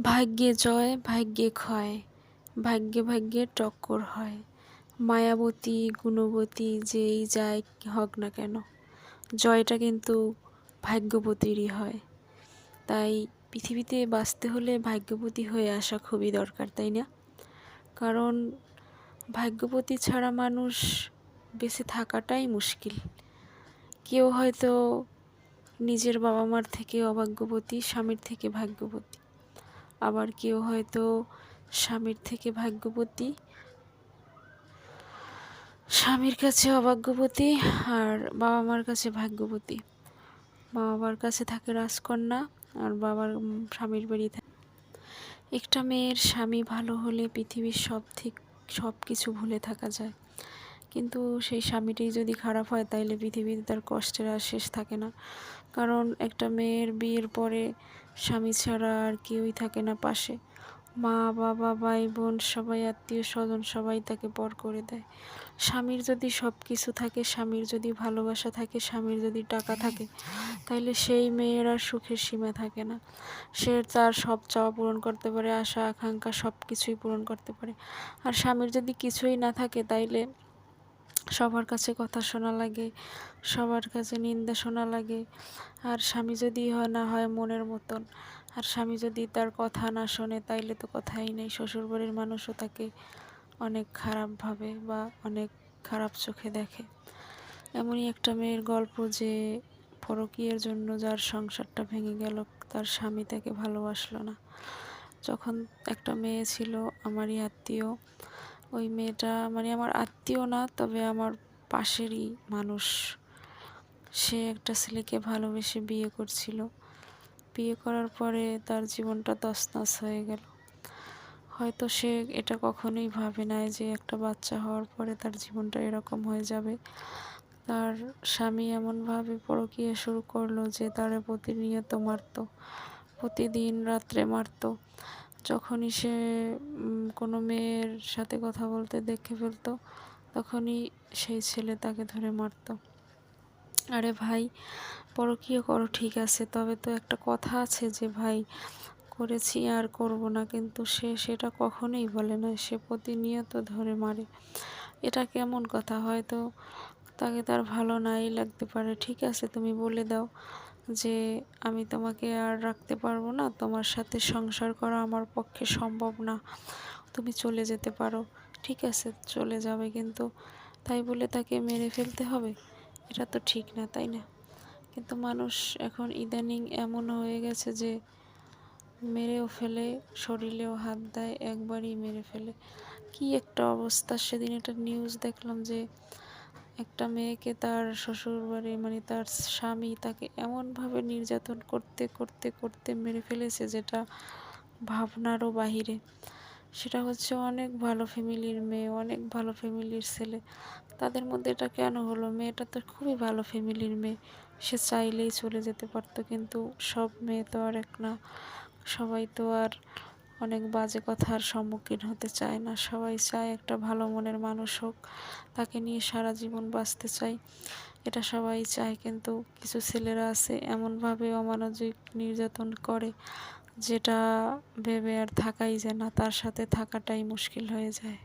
ভাগ্যে জয়, ভাগ্যে ক্ষয়, ভাগ্যে ভাগ্যে টক্কর হয়। মায়াবতী, গুণবতী যেই যায় হোক না কেন, জয়টা কিন্তু ভাগ্যবতীরই হয়। তাই পৃথিবীতে বাঁচতে হলে ভাগ্যবতী হয়ে আসা খুবই দরকার, তাই না? কারণ ভাগ্যবতী ছাড়া মানুষ বেঁচে থাকাটাই মুশকিল। কেউ হয়তো নিজের বাবা মার থেকে অভাগ্যবতী, স্বামীর থেকে ভাগ্যবতী। আবার কেউ হয়তো স্বামীর থেকে ভাগ্যবতী। স্বামীর কাছে অভাগ্যবতী আর বাবা মার কাছে ভাগ্যবতী। মা বাবার কাছে থাকে রাজকন্যা আর বাবার স্বামীর বাড়ি থাকে। একটা মেয়ের স্বামী ভালো হলে পৃথিবীর সব ঠিক সব কিছু ভুলে থাকা যায়। কিন্তু সেই স্বামীটাই যদি খারাপ হয়, তাইলে পৃথিবীতে তার কষ্টের আর শেষ থাকে না। কারণ একটা মেয়ের বিয়ের পরে স্বামী ছাড়া আর কেউই থাকে না পাশে। মা, বাবা ভাই বোন সবাই আত্মীয় স্বজন সবাই তাকে পর করে দেয়। স্বামীর যদি সব কিছু থাকে, স্বামীর যদি ভালোবাসা থাকে, স্বামীর যদি টাকা থাকে, তাইলে সেই মেয়ের আর সুখের সীমা থাকে না। সে তার সব চাওয়া পূরণ করতে পারে, আশা, আকাঙ্ক্ষা সব কিছুই পূরণ করতে পারে। আর স্বামীর যদি কিছুই না থাকে, তাইলে সবার কাছে কথা শোনা লাগে, সবার কাছে নিন্দা শোনা লাগে। আর স্বামী যদি হয় না হয় মনের মতন, আর স্বামী যদি তার কথা না শোনে তাইলে তো কথাই নেই। শ্বশুরবাড়ির মানুষও তাকে অনেক খারাপভাবে বা অনেক খারাপ চোখে দেখে। এমনই একটা মেয়ের গল্প যে পরকীয়ের জন্য যার সংসারটা ভেঙে গেল, তার স্বামী তাকে ভালোবাসলো না। যখন একটা মেয়ে ছিল, আমারই আত্মীয় ওই মেয়েটা মানে আমার আত্মীয় না, তবে আমার পাশেরই মানুষ। সে একটা ছেলেকে ভালোবেসে বিয়ে করছিল। বিয়ে করার পরে তার জীবনটা তছনছ হয়ে গেল। হয়তো সে এটা কখনোই ভাবে নাই যে একটা বাচ্চা হওয়ার পরে তার জীবনটা এরকম হয়ে যাবে। তার স্বামী এমনভাবে পরকীয়া শুরু করল যে তারে প্রতিনিয়ত মারত, প্রতিদিন রাত্রে মারত। যখনই সে কোনো মেয়ের সাথে কথা বলতে দেখে ফেলতো, তখনই সেই ছেলে তাকে ধরে মারত। আরে ভাই, পরকীয় করো, ঠিক আছে, তবে তো একটা কথা আছে যে ভাই, করেছি আর করব না, কিন্তু সে সেটা কখনোই বলে না, সে প্রতিনিয়ত ধরে মারে। এটা কেমন কথা, হয়তো তাকে তার ভালো নাই লাগতে পারে, ঠিক আছে, তুমি বলে দাও। যে আমি তোমাকে আর রাখতে পারব না, তোমার সাথে সংসার করা আমার পক্ষে সম্ভব না। তুমি চলে যেতে পারো। ঠিক আছে, চলে যাবে কিন্তু তাই বলে তাকে মেরে ফেলতে হবে? এটা তো ঠিক না, তাই না? কিন্তু মানুষ এখন ইদানিং এমন হয়ে গেছে যে মেরেও ফেলে, শরীরেও হাত দেয়, একবারই মেরে ফেলে। কি একটা অবস্থা। সেদিন একটা নিউজ দেখলাম যে একটা মেয়েকে তার শ্বশুরবাড়ি মানে তার স্বামী তাকে এমনভাবে নির্যাতন করতে করতে করতে মেরে ফেলেছে যেটা ভাবনারও বাহিরে। সেটা হচ্ছে অনেক ভালো ফ্যামিলির মেয়ে, অনেক ভালো ফ্যামিলির ছেলে। তাদের মধ্যে এটা কেন হলো? মেয়েটা তো খুবই ভালো ফ্যামিলির মেয়ে। সে চাইলেই চলে যেতে পারতো, কিন্তু সব মেয়ে তো আর এক না। সবাই তো আর অনেক বাজে কথার সম্মুখীন হতে চায় না। সবাই চায় একটা ভালো মনের মানুষ হোক, তাকে নিয়ে সারা জীবন বাঁচতে চাই, এটা সবাই চায়। কিন্তু কিছু ছেলেরা আছে, এমনভাবে অমানবিক নির্যাতন করে, যেটা ভেবে আর থাকাই যায় না, তার সাথে থাকাটাই মুশকিল হয়ে যায়।